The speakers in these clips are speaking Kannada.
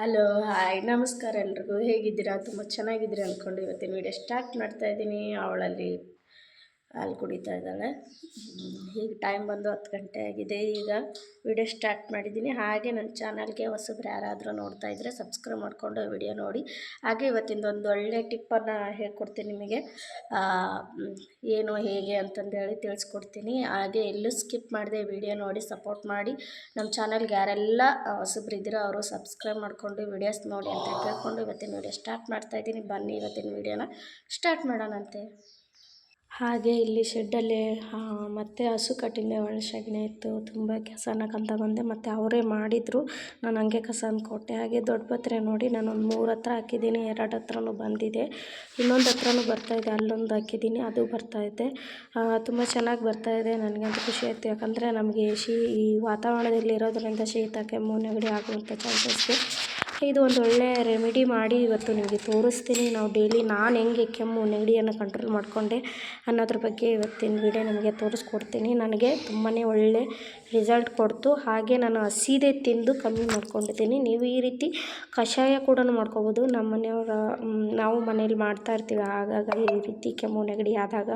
Hello hi. ನಮಸ್ಕಾರ ಎಲ್ರಿಗೂ. ಹೇಗಿದ್ದೀರಾ? ತುಂಬ ಚೆನ್ನಾಗಿದ್ದೀರಾ ಅಂದ್ಕೊಂಡು ಇವತ್ತಿನ ವೀಡಿಯೋ ಸ್ಟಾರ್ಟ್ ಮಾಡ್ತಾ ಇದ್ದೀನಿ. ಅವಳಲ್ಲಿ ಹಾಲು ಕುಡಿತಾ ಇದ್ದಾಳೆ. ಈಗ ಟೈಮ್ ಬಂದು ಹತ್ತು ಗಂಟೆ ಆಗಿದೆ. ಈಗ ವಿಡಿಯೋ ಸ್ಟಾರ್ಟ್ ಮಾಡಿದ್ದೀನಿ. ಹಾಗೆ ನನ್ನ ಚಾನಲ್ಗೆ ಹೊಸಬ್ರು ಯಾರಾದರೂ ನೋಡ್ತಾ ಇದ್ದರೆ ಸಬ್ಸ್ಕ್ರೈಬ್ ಮಾಡಿಕೊಂಡು ವಿಡಿಯೋ ನೋಡಿ. ಹಾಗೆ ಇವತ್ತಿಂದ ಒಂದು ಒಳ್ಳೆ ಟಿಪ್ಪನ್ನು ಹೇಳ್ಕೊಡ್ತೀನಿ ನಿಮಗೆ. ಏನು, ಹೇಗೆ ಅಂತಂದೇಳಿ ತಿಳಿಸ್ಕೊಡ್ತೀನಿ. ಹಾಗೆ ಎಲ್ಲೂ ಸ್ಕಿಪ್ ಮಾಡಿದೆ ವಿಡಿಯೋ ನೋಡಿ ಸಪೋರ್ಟ್ ಮಾಡಿ. ನಮ್ಮ ಚಾನಲ್ಗೆ ಯಾರೆಲ್ಲ ಹೊಸಬ್ರು ಇದ್ದೀರೋ ಅವರು ಸಬ್ಸ್ಕ್ರೈಬ್ ಮಾಡಿಕೊಂಡು ವಿಡಿಯೋಸ್ ನೋಡಿ ಅಂತ ಕೇಳ್ಕೊಂಡು ಇವತ್ತಿನ ವಿಡಿಯೋ ಸ್ಟಾರ್ಟ್ ಮಾಡ್ತಾ ಇದ್ದೀನಿ. ಬನ್ನಿ ಇವತ್ತಿನ ವಿಡಿಯೋನ ಸ್ಟಾರ್ಟ್ ಮಾಡೋಣಂತೆ. ಹಾಗೆ ಇಲ್ಲಿ ಶೆಡ್ಡಲ್ಲಿ ಮತ್ತೆ ಹಸು ಕಟ್ಟಿಂದೆ ಒಳ್ಳೆ ಸಗಣಿ ಇತ್ತು, ತುಂಬ ಕಸನ ಕಂತ ಬಂದೆ, ಮತ್ತು ಅವರೇ ಮಾಡಿದರು. ನಾನು ಹಂಗೆ ಕಸನ ಕೊಟ್ಟೆ, ಹಾಗೆ ದೊಡ್ಡ ಪತ್ರೆ ನೋಡಿ ನಾನು ಒಂದು ಮೂರು ಹತ್ರ ಹಾಕಿದ್ದೀನಿ, ಎರಡು ಹತ್ರನೂ ಬಂದಿದೆ. ಇನ್ನೊಂದು ಹತ್ರನೂ ಬರ್ತಾಯಿದೆ ಅಲ್ಲೊಂದು ಹಾಕಿದ್ದೀನಿ, ಅದು ಬರ್ತಾ ಇದೆ. ತುಂಬ ಚೆನ್ನಾಗಿ ಬರ್ತಾಯಿದೆ ನನಗಂತೂ ಖುಷಿ ಆಯಿತು. ಯಾಕಂದರೆ ನಮಗೆ ಶೀ, ಈ ವಾತಾವರಣದಲ್ಲಿ ಇರೋದರಿಂದ ಶೀತ, ಕೆಮ್ಮು, ನೆಗಡಿ ಆಗುವಂಥ ಚಾನ್ಸಸ್ಗೆ ಇದು ಒಂದು ಒಳ್ಳೆಯ ರೆಮಿಡಿ ಮಾಡಿ ಇವತ್ತು ನಿಮಗೆ ತೋರಿಸ್ತೀನಿ. ನಾವು ಡೈಲಿ ನಾನು ಹೆಂಗೆ ಕೆಮ್ಮು, ನೆಗಡಿಯನ್ನು ಕಂಟ್ರೋಲ್ ಮಾಡಿಕೊಂಡೆ ಅನ್ನೋದ್ರ ಬಗ್ಗೆ ಇವತ್ತಿನ ವಿಡಿಯೋ ನಿಮಗೆ ತೋರಿಸ್ಕೊಡ್ತೀನಿ. ನನಗೆ ತುಂಬಾ ಒಳ್ಳೆ ರಿಸಲ್ಟ್ ಕೊಡ್ತು. ಹಾಗೆ ನಾನು ಹಸಿದೇ ತಿಂದು ಕಮ್ಮಿ ಮಾಡ್ಕೊಂಡಿದ್ದೀನಿ. ನೀವು ಈ ರೀತಿ ಕಷಾಯ ಕೂಡ ಮಾಡ್ಕೋಬೋದು. ನಮ್ಮ ಮನೆಯವರ ನಾವು ಮನೇಲಿ ಮಾಡ್ತಾ ಇರ್ತೀವಿ. ಆಗಾಗ ಈ ರೀತಿ ಕೆಮ್ಮು ನೆಗಡಿ ಆದಾಗ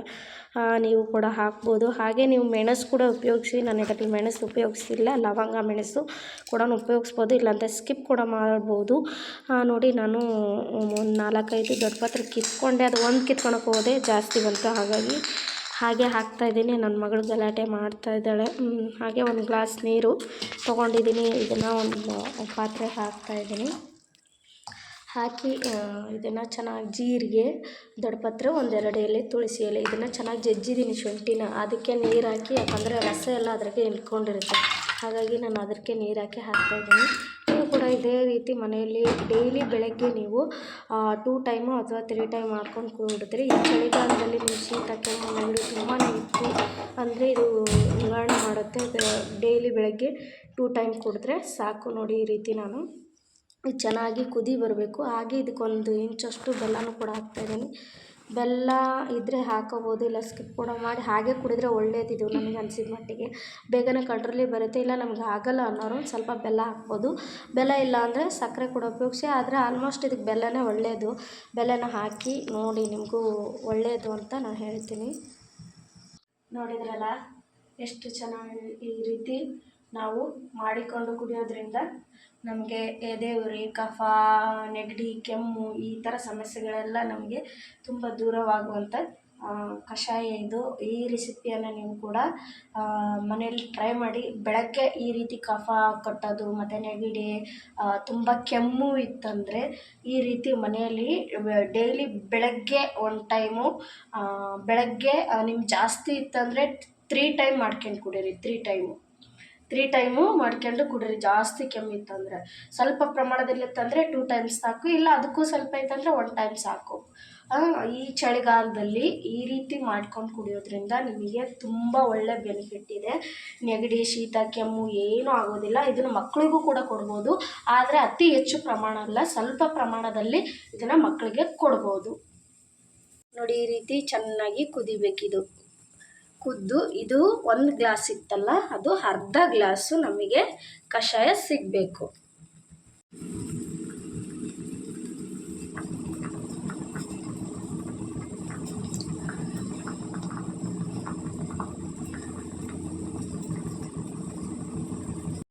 ನೀವು ಕೂಡ ಹಾಕ್ಬೋದು. ಹಾಗೆ ನೀವು ಮೆಣಸು ಕೂಡ ಉಪಯೋಗಿಸಿ. ನಾನು ಇದರಲ್ಲಿ ಮೆಣಸು ಉಪಯೋಗಿಸಿಲ್ಲ. ಲವಂಗ ಮೆಣಸು ಕೂಡ ಉಪಯೋಗಿಸ್ಬೋದು. ಇಲ್ಲಾಂದರೆ ಸ್ಕಿಪ್ ಕೂಡ ಮಾಡ್ಬೋದು. ನೋಡಿ ನಾನು ಒಂದು ನಾಲ್ಕೈದು ದೊಡ್ಡ ಪಾತ್ರೆ ಕಿತ್ಕೊಂಡೆ. ಅದು ಒಂದು ಕಿತ್ಕೊಳಕ್ಕೆ ಹೋದೆ. ಜಾಸ್ತಿ ಬಂತು. ಹಾಗಾಗಿ ಹಾಗೆ ಹಾಕ್ತಾ ಇದ್ದೀನಿ. ನನ್ನ ಮಗಳು ಗಲಾಟೆ ಮಾಡ್ತಾ ಇದ್ದಾಳೆ. ಹಾಗೆ ಒಂದು ಗ್ಲಾಸ್ ನೀರು ತೊಗೊಂಡಿದ್ದೀನಿ. ಇದನ್ನು ಒಂದು ಪಾತ್ರೆ ಹಾಕ್ತಾ ಇದ್ದೀನಿ. ಹಾಕಿ ಇದನ್ನು ಚೆನ್ನಾಗಿ ಜೀರಿಗೆ ದೊಡ್ಡಪತ್ರೆ ಒಂದೆರಡು ಎಲೆ, ತುಳಸಿ ಎಲೆ, ಇದನ್ನು ಚೆನ್ನಾಗಿ ಜಜ್ಜಿದ್ದೀನಿ ಶುಂಠಿನ. ಅದಕ್ಕೆ ನೀರು ಹಾಕಿ, ಯಾಕಂದರೆ ರಸ ಎಲ್ಲ ಅದ್ರಾಗೆ ಇಳ್ಕೊಂಡಿರುತ್ತೆ. ಹಾಗಾಗಿ ನಾನು ಅದಕ್ಕೆ ನೀರು ಹಾಕಿ ಹಾಕ್ತಾಯಿದ್ದೀನಿ ಕೂಡ ಇದೇ ರೀತಿ ಮನೆಯಲ್ಲಿ ಡೈಲಿ ಬೆಳಗ್ಗೆ ನೀವು ಟೂ ಟೈಮು ಅಥವಾ ತ್ರೀ ಟೈಮ್ ಮಾಡ್ಕೊಂಡು ಕುಡಿದ್ರೆ ಈ ಚಳಿಗಾಲದಲ್ಲಿ ನೀವು ಶೀತ ಕೆಮ್ಮು ನೆಗಡಿ ತುಂಬಾ ಇತ್ತು ಅಂದರೆ ಇದು ನಿವಾರಣೆ ಮಾಡುತ್ತೆ. ಡೈಲಿ ಬೆಳಗ್ಗೆ ಟೂ ಟೈಮ್ ಕುಡಿದ್ರೆ ಸಾಕು ನೋಡಿ ಈ ರೀತಿ ನಾನು. ಚೆನ್ನಾಗಿ ಕುದಿ ಬರಬೇಕು. ಹಾಗೆ ಇದಕ್ಕೊಂದು ಇಂಚಷ್ಟು ಬೆಲ್ಲನೂ ಕೂಡ ಹಾಕ್ತಾಯಿದ್ದೀನಿ ಬೆಲ್ಲ ಇದ್ದರೆ ಹಾಕೋಬೋದು, ಇಲ್ಲ ಸ್ಕಿಪ್ ಕೂಡ ಮಾಡಿ ಹಾಗೆ ಕುಡಿದ್ರೆ ಒಳ್ಳೇದಿದು ನನಗೆ ಅನ್ಸಿದ ಮಟ್ಟಿಗೆ. ಬೇಗನೆ ಕಂಟ್ರೋಲಿಗೆ ಬರುತ್ತೆ, ಇಲ್ಲ ನಮ್ಗೆ ಆಗಲ್ಲ ಅನ್ನೋರು ಸ್ವಲ್ಪ ಬೆಲ್ಲ ಹಾಕ್ಬೋದು. ಬೆಲ್ಲ ಇಲ್ಲ ಅಂದರೆ ಸಕ್ಕರೆ ಕೂಡ ಉಪಯೋಗಿಸಿ, ಆದರೆ ಆಲ್ಮೋಸ್ಟ್ ಇದಕ್ಕೆ ಬೆಲ್ಲನೇ ಒಳ್ಳೆಯದು ಬೆಲ್ಲನ ಹಾಕಿ ನೋಡಿ ನಿಮಗೂ ಒಳ್ಳೆಯದು ಅಂತ ನಾನು ಹೇಳ್ತೀನಿ. ನೋಡಿದ್ರಲ್ಲ, ಎಷ್ಟು ಚೆನ್ನಾಗಿ ಈ ರೀತಿ ನಾವು ಮಾಡಿಕೊಂಡು ಕುಡಿಯೋದ್ರಿಂದ ನಮಗೆ ಎದೆ ಉರಿ, ಕಫ, ನೆಗಡಿ, ಕೆಮ್ಮು ಈ ಥರ ಸಮಸ್ಯೆಗಳೆಲ್ಲ ನಮಗೆ ತುಂಬ ದೂರವಾಗುವಂಥ ಕಷಾಯ ಇದು ಈ ರೆಸಿಪಿಯನ್ನು ನೀವು ಕೂಡ ಮನೇಲಿ ಟ್ರೈ ಮಾಡಿ. ಬೆಳಗ್ಗೆ ಈ ರೀತಿ ಕಫ ಕಟ್ಟೋದು ಮತ್ತು ನೆಗಡಿ ತುಂಬ ಕೆಮ್ಮು ಇತ್ತಂದರೆ ಈ ರೀತಿ ಮನೆಯಲ್ಲಿ ಡೈಲಿ ಬೆಳಗ್ಗೆ ಒನ್ ಟೈಮು ಬೆಳಗ್ಗೆ ನಿಮ್ಗೆ ಜಾಸ್ತಿ ಇತ್ತಂದರೆ ತ್ರೀ ಟೈಮ್ ಮಾಡ್ಕೊಂಡು ಕುಡೀರಿ, ತ್ರೀ ಟೈಮು. ತ್ರೀ ಟೈಮು ಮಾಡ್ಕೊಂಡು ಕುಡ್ರಿ, ಜಾಸ್ತಿ ಕೆಮ್ಮಿತ್ತಂದರೆ ಸ್ವಲ್ಪ ಪ್ರಮಾಣದಲ್ಲಿತ್ತಂದರೆ ಟೂ ಟೈಮ್ಸ್ ಸಾಕು, ಇಲ್ಲ ಅದಕ್ಕೂ ಸ್ವಲ್ಪ ಇತ್ತಂದರೆ ಒನ್ ಟೈಮ್ ಸಾಕು. ಈ ಚಳಿಗಾಲದಲ್ಲಿ ಈ ರೀತಿ ಮಾಡ್ಕೊಂಡು ಕುಡಿಯೋದ್ರಿಂದ ನಿಮಗೆ ತುಂಬ ಒಳ್ಳೆ ಬೆನಿಫಿಟ್ ಇದೆ. ನೆಗಡಿ, ಶೀತ, ಕೆಮ್ಮು ಏನೂ ಆಗೋದಿಲ್ಲ. ಇದನ್ನು ಮಕ್ಕಳಿಗೂ ಕೂಡ ಕೊಡ್ಬೋದು. ಆದರೆ ಅತಿ ಹೆಚ್ಚು ಪ್ರಮಾಣ ಅಲ್ಲ, ಸ್ವಲ್ಪ ಪ್ರಮಾಣದಲ್ಲಿ ಇದನ್ನು ಮಕ್ಕಳಿಗೆ ಕೊಡ್ಬೋದು. ನೋಡಿ ಈ ರೀತಿ ಚೆನ್ನಾಗಿ ಕುದಿಬೇಕಿದು. ಕುದ್ದು, ಇದು ಒಂದು ಗ್ಲಾಸ್ ಇತ್ತಲ್ಲ, ಅದು ಅರ್ಧ ಗ್ಲಾಸು ನಮಗೆ ಕಷಾಯ ಸಿಗಬೇಕು.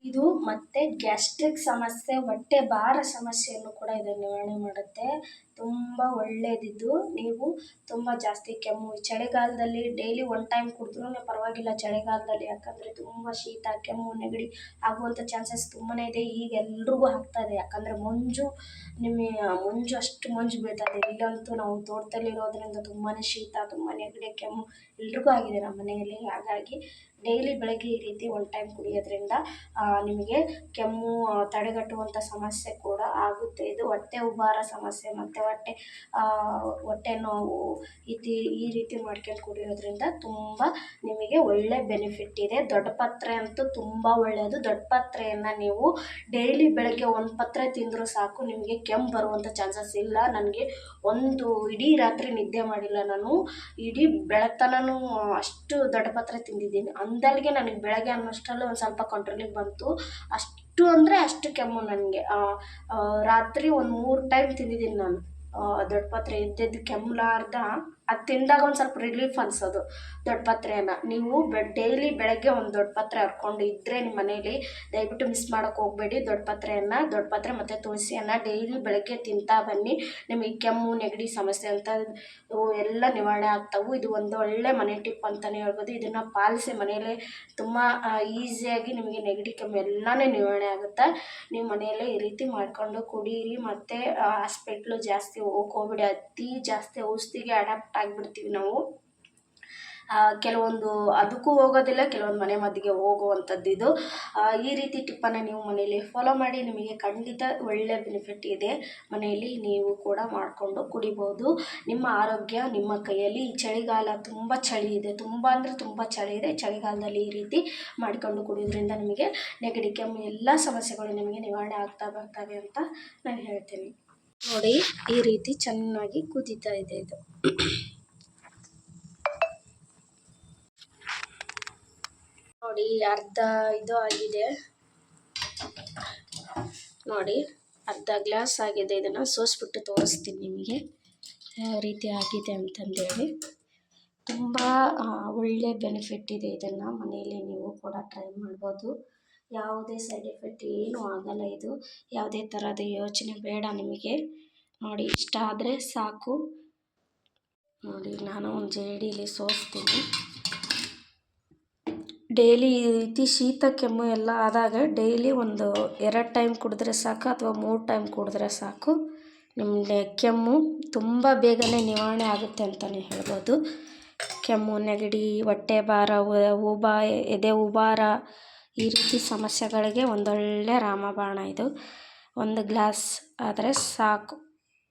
ಇದು ಮತ್ತೆ ಗ್ಯಾಸ್ಟ್ರಿಕ್ ಸಮಸ್ಯೆ, ಹೊಟ್ಟೆ ಭಾರ ಸಮಸ್ಯೆಯನ್ನು ಕೂಡ ಇದು ನಿವಾರಣೆ ಮಾಡುತ್ತೆ. ತುಂಬ ಒಳ್ಳೆಯದಿದ್ದು ನೀವು ತುಂಬ ಜಾಸ್ತಿ ಕೆಮ್ಮು ಚಳಿಗಾಲದಲ್ಲಿ ಡೈಲಿ ಒನ್ ಟೈಮ್ ಕುಡಿದ್ರೂ ಪರವಾಗಿಲ್ಲ ಚಳಿಗಾಲದಲ್ಲಿ, ಯಾಕಂದರೆ ತುಂಬ ಶೀತ, ಕೆಮ್ಮು, ನೆಗಡಿ ಆಗುವಂಥ ಚಾನ್ಸಸ್ ತುಂಬಾ ಇದೆ. ಈಗ ಎಲ್ರಿಗೂ ಆಗ್ತಾ ಇದೆ. ಯಾಕಂದರೆ ಮಂಜು ನಿಮಗೆ ಮಂಜು ಅಷ್ಟು ಮಂಜು ಬೀಳ್ತಾ ಇದೆ. ಇಲ್ಲಂತೂ ನಾವು ತೋಟದಲ್ಲಿ ಇರೋದ್ರಿಂದ ತುಂಬಾ ಶೀತ, ತುಂಬ ನೆಗಡಿ, ಕೆಮ್ಮು ಎಲ್ರಿಗೂ ಆಗಿದೆ ನಮ್ಮ ಮನೆಯಲ್ಲಿ. ಹಾಗಾಗಿ ಡೈಲಿ ಬೆಳಗ್ಗೆ ಈ ರೀತಿ ಒನ್ ಟೈಮ್ ಕುಡಿಯೋದ್ರಿಂದ ನಿಮಗೆ ಕೆಮ್ಮು ತಡೆಗಟ್ಟುವಂಥ ಸಮಸ್ಯೆ ಕೂಡ ಆಗುತ್ತೆ. ಇದು ಹೊಟ್ಟೆ ಉಬ್ಬಾರ ಸಮಸ್ಯೆ ಮತ್ತು ಹೊಟ್ಟೆ ಹೊಟ್ಟೆ ನೋವು ಇತಿ ಈ ರೀತಿ ಮಾಡ್ಕೊಂಡು ಕುಡಿಯೋದ್ರಿಂದ ತುಂಬ ನಿಮಗೆ ಒಳ್ಳೆ ಬೆನಿಫಿಟ್ ಇದೆ. ದೊಡ್ಡಪತ್ರೆ ಅಂತೂ ತುಂಬ ಒಳ್ಳೆಯದು ದೊಡ್ಡಪತ್ರೆಯನ್ನು ನೀವು ಡೈಲಿ ಬೆಳಗ್ಗೆ ಒಂದು ಪತ್ರೆ ತಿಂದರೂ ಸಾಕು, ನಿಮಗೆ ಕೆಮ್ಮು ಬರುವಂಥ ಚಾನ್ಸಸ್ ಇಲ್ಲ. ನನಗೆ ಒಂದು ಇಡೀ ರಾತ್ರಿ ನಿದ್ದೆ ಮಾಡಿಲ್ಲ ನಾನು. ಇಡೀ ಬೆಳತನೂ ಅಷ್ಟು ದೊಡ್ಡಪತ್ರೆ ತಿಂದಿದ್ದೀನಿ. ಅಂದಲ್ಲಿಗೆ ನನಗೆ ಬೆಳಗ್ಗೆ ಅನ್ನೋಷ್ಟರಲ್ಲಿ ಒಂದು ಸ್ವಲ್ಪ ಕಂಟ್ರೋಲಿಗೆ ಬಂತು. ಅಷ್ಟು ಅಂದರೆ ಅಷ್ಟು ಕೆಮ್ಮು ನನಗೆ. ರಾತ್ರಿ ಒಂದು ಮೂರು ಟೈಮ್ ತಿಂದಿದ್ದೀನಿ ನಾನು. ದೊಡ್ಡ ಪತ್ರೆ ಇದ್ದಿದ್ದು ಕೆಮ್ಮಲಾರ್ದ ಅದು ತಿಂದಾಗ ಒಂದು ಸ್ವಲ್ಪ ರಿಲೀಫ್ ಅನ್ಸೋದು. ದೊಡ್ಡಪತ್ರೆಯನ್ನ ನೀವು ಬೆ ಡೈಲಿ ಬೆಳಗ್ಗೆ ಒಂದು ದೊಡ್ಡಪತ್ರೆ ಹರ್ಕೊಂಡು ಇದ್ದರೆ ನಿಮ್ಮ ಮನೇಲಿ ದಯವಿಟ್ಟು ಮಿಸ್ ಮಾಡೋಕೆ ಹೋಗಬೇಡಿ. ದೊಡ್ಡಪತ್ರೆಯನ್ನು ದೊಡ್ಡಪತ್ರೆ ದೊಡ್ಡ ಪತ್ರೆ ಮತ್ತು ತುಳಸಿಯನ್ನು ಡೈಲಿ ಬೆಳಗ್ಗೆ ತಿಂತಾ ಬನ್ನಿ. ನಿಮಗೆ ಕೆಮ್ಮು, ನೆಗಡಿ ಸಮಸ್ಯೆ ಅಂತ ಎಲ್ಲ ನಿವಾರಣೆ ಆಗ್ತಾವೆ. ಇದು ಒಂದು ಒಳ್ಳೆ ಮನೆ ಟಿಪ್ ಅಂತಲೇ ಹೇಳ್ಬೋದು. ಇದನ್ನು ಪಾಲಿಸಿ ಮನೆಯಲ್ಲೇ ತುಂಬ ಈಸಿಯಾಗಿ ನಿಮಗೆ ನೆಗಡಿ, ಕೆಮ್ಮು ಎಲ್ಲನೇ ನಿವಾರಣೆ ಆಗುತ್ತೆ. ನೀವು ಮನೆಯಲ್ಲೇ ಈ ರೀತಿ ಮಾಡಿಕೊಂಡು ಕುಡೀರಿ. ಮತ್ತು ಹಾಸ್ಪಿಟ್ಲು ಜಾಸ್ತಿ ಹೋಗ್ಕೋಬೇಡಿ ಅತಿ ಜಾಸ್ತಿ ಔಷಧಿಗೆ ಅಡಾಪ್ಟ್ ಆಗಿಬಿಡ್ತೀವಿ ನಾವು. ಕೆಲವೊಂದು ಅದಕ್ಕೂ ಹೋಗೋದಿಲ್ಲ, ಕೆಲವೊಂದು ಮನೆ ಮದ್ದಿಗೆ ಹೋಗುವಂಥದ್ದು ಇದು. ಈ ರೀತಿ ಟಿಪ್ಪನ್ನು ನೀವು ಮನೆಯಲ್ಲಿ ಫಾಲೋ ಮಾಡಿ, ನಿಮಗೆ ಖಂಡಿತ ಒಳ್ಳೆಯ ಬೆನಿಫಿಟ್ ಇದೆ. ಮನೆಯಲ್ಲಿ ನೀವು ಕೂಡ ಮಾಡಿಕೊಂಡು ಕುಡಿಬೋದು. ನಿಮ್ಮ ಆರೋಗ್ಯ, ನಿಮ್ಮ ಕೈಯಲ್ಲಿ ಈ ಚಳಿಗಾಲ ತುಂಬ ಚಳಿ ಇದೆ. ತುಂಬ ಅಂದರೆ ತುಂಬ ಚಳಿ ಇದೆ. ಚಳಿಗಾಲದಲ್ಲಿ ಈ ರೀತಿ ಮಾಡಿಕೊಂಡು ಕುಡಿಯೋದ್ರಿಂದ ನಿಮಗೆ ನೆಗಡಿ, ಕೆಮ್ಮು, ಎಲ್ಲ ಸಮಸ್ಯೆಗಳು ನಿಮಗೆ ನಿವಾರಣೆ ಆಗ್ತಾ ಬರ್ತವೆ ಅಂತ ನಾನು ಹೇಳ್ತೀನಿ. ನೋಡಿ, ಈ ರೀತಿ ಚೆನ್ನಾಗಿ ಕುದೀತಾ ಇದೆ ಇದು. ನೋಡಿ, ಅರ್ಧ ಇದು ಆಗಿದೆ. ನೋಡಿ, ಅರ್ಧ ಗ್ಲಾಸ್ ಆಗಿದೆ ಇದನ್ನು. ಸೋಸ್ಬಿಟ್ಟು ತೋರಿಸ್ತೀನಿ ನಿಮಗೆ. ಯಾವ ರೀತಿ ಆಗಿದೆ ಅಂತಂದೇಳಿ. ತುಂಬ ಒಳ್ಳೆ ಬೆನಿಫಿಟ್ ಇದೆ ಇದನ್ನು. ಮನೆಯಲ್ಲಿ ನೀವು ಕೂಡ ಟ್ರೈ ಮಾಡ್ಬೋದು. ಯಾವುದೇ ಸೈಡ್ ಎಫೆಕ್ಟ್ ಏನೂ ಆಗಲ್ಲ ಇದು. ಯಾವುದೇ ಥರದ ಯೋಚನೆ ಬೇಡ ನಿಮಗೆ. ನೋಡಿ, ಇಷ್ಟ ಆದರೆ ಸಾಕು. ನೋಡಿ, ನಾನು ಒಂದು ಜೇಡಿಲಿ ಸೋಸ್ತೀನಿ. ಡೈಲಿ ಈ ರೀತಿ ಶೀತ, ಕೆಮ್ಮು ಎಲ್ಲ ಆದಾಗ ಡೈಲಿ ಒಂದು ಎರಡು ಟೈಮ್ ಕುಡಿದ್ರೆ ಸಾಕು ಅಥವಾ ಮೂರು ಟೈಮ್ ಕುಡಿದ್ರೆ ಸಾಕು. ನಿಮ್ಮ ಕೆಮ್ಮು ತುಂಬ ಬೇಗನೆ ನಿವಾರಣೆ ಆಗುತ್ತೆ ಅಂತಲೇ ಹೇಳ್ಬೋದು. ಕೆಮ್ಮು ನೆಗಡಿ, ಹೊಟ್ಟೆ ಭಾರ, ಉಬಾ, ಎದೆ ಉಬಾರ ಈ ರೀತಿ ಸಮಸ್ಯೆಗಳಿಗೆ ಒಂದೊಳ್ಳೆ ರಾಮಬಾಣ ಇದು. ಒಂದು ಗ್ಲಾಸ್ ಆದರೆ ಸಾಕು.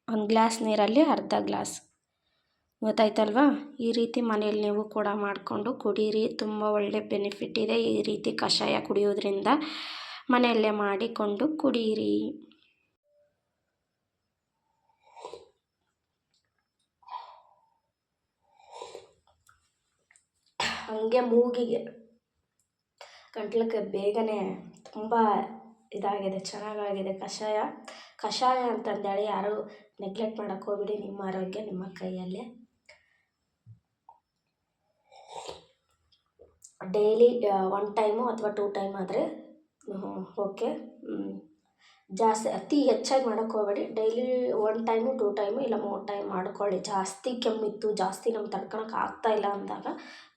ಒಂದು ಗ್ಲಾಸ್ ನೀರಲ್ಲಿ ಅರ್ಧ ಗ್ಲಾಸ್. ಗೊತ್ತಾಯ್ತಲ್ವಾ? ಈ ರೀತಿ ಮನೇಲಿ ನೀವು ಕೂಡ ಮಾಡಿಕೊಂಡು ಕುಡೀರಿ. ತುಂಬ ಒಳ್ಳೆ ಬೆನಿಫಿಟ್ ಇದೆ ಈ ರೀತಿ ಕಷಾಯ ಕುಡಿಯೋದ್ರಿಂದ. ಮನೆಯಲ್ಲೇ ಮಾಡಿಕೊಂಡು ಕುಡೀರಿ. ಹಾಗೆ ಮೂಗಿಗೆ ಗಂಟ್ಲಕ್ಕೆ ಬೇಗನೆ ತುಂಬ ಇದಾಗಿದೆ, ಚೆನ್ನಾಗಾಗಿದೆ. ಕಷಾಯ ಕಷಾಯ ಅಂತಂದೇಳಿ ಯಾರೂ ನೆಗ್ಲೆಕ್ಟ್ ಮಾಡೋಕ್ಕೆ ಹೋಗ್ಬಿಡಿ, ನಿಮ್ಮ ಆರೋಗ್ಯ ನಿಮ್ಮ ಕೈಯಲ್ಲೇ. ಡೈಲಿ ಒನ್ ಟೈಮು ಅಥವಾ ಟೂ ಟೈಮ್ ಆದರೆ ಓಕೆ ಜಾಸ್ತಿ, ಅತಿ ಹೆಚ್ಚಾಗಿ ಮಾಡೋಕ್ಕೆ ಹೋಗಬೇಡಿ. Daily one time two time ಇಲ್ಲ ಮೂರು ಟೈಮ್ ಮಾಡ್ಕೊಳ್ಳಿ. ಜಾಸ್ತಿ ಕೆಮ್ಮಿತ್ತು, ಜಾಸ್ತಿ ನಮ್ಗೆ ತಡ್ಕೊಳಕ್ಕೆ ಆಗ್ತಾಯಿಲ್ಲ ಅಂದಾಗ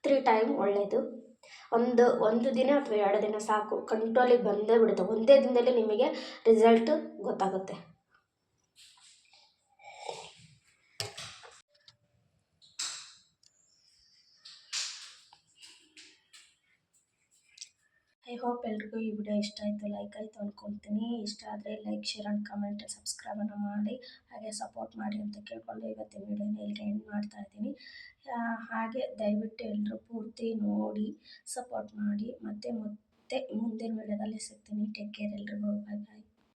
ತ್ರೀ ಟೈಮ್ ಒಳ್ಳೆಯದು ಒಂದು ಒಂದು ದಿನ ಅಥವಾ ಎರಡು ದಿನ ಸಾಕು. ಕಂಟ್ರೋಲಿಗೆ ಬಂದೇ ಬಿಡುತ್ತೆ. ಒಂದೇ ದಿನದಲ್ಲಿ ನಿಮಗೆ ರಿಸಲ್ಟ್ ಗೊತ್ತಾಗುತ್ತೆ. ಐ ಹೋಪ್ ಎಲ್ರಿಗೂ ಈ ವಿಡಿಯೋ ಇಷ್ಟ ಆಯಿತು ಲೈಕ್ ಆಯಿತು ಅಂದ್ಕೊತೀನಿ ಇಷ್ಟ ಆದರೆ ಲೈಕ್ ಶೇರ್ ಆ್ಯಂಡ್ ಕಮೆಂಟ್ ಸಬ್ಸ್ಕ್ರೈಬನ್ನು ಮಾಡಿ. ಹಾಗೆ ಸಪೋರ್ಟ್ ಮಾಡಿ ಅಂತ ಕೇಳಿಕೊಂಡು ಇವತ್ತಿನ ವಿಡಿಯೋನ ಇಲ್ಲಿಗೆ ಎಂಡ್ ಮಾಡ್ತಾ ಇದ್ದೀನಿ. ಹಾಗೆ ದಯವಿಟ್ಟು ಎಲ್ಲರೂ ಪೂರ್ತಿ ನೋಡಿ ಸಪೋರ್ಟ್ ಮಾಡಿ. ಮತ್ತು ಮತ್ತೆ ಮುಂದಿನ ವಿಡಿಯೋದಲ್ಲಿ ಸಿಗ್ತೀನಿ. ಟೇಕ್ ಕೇರ್ ಎಲ್ರಿಗೂ. ಬಾಯ್ ಬಾಯ್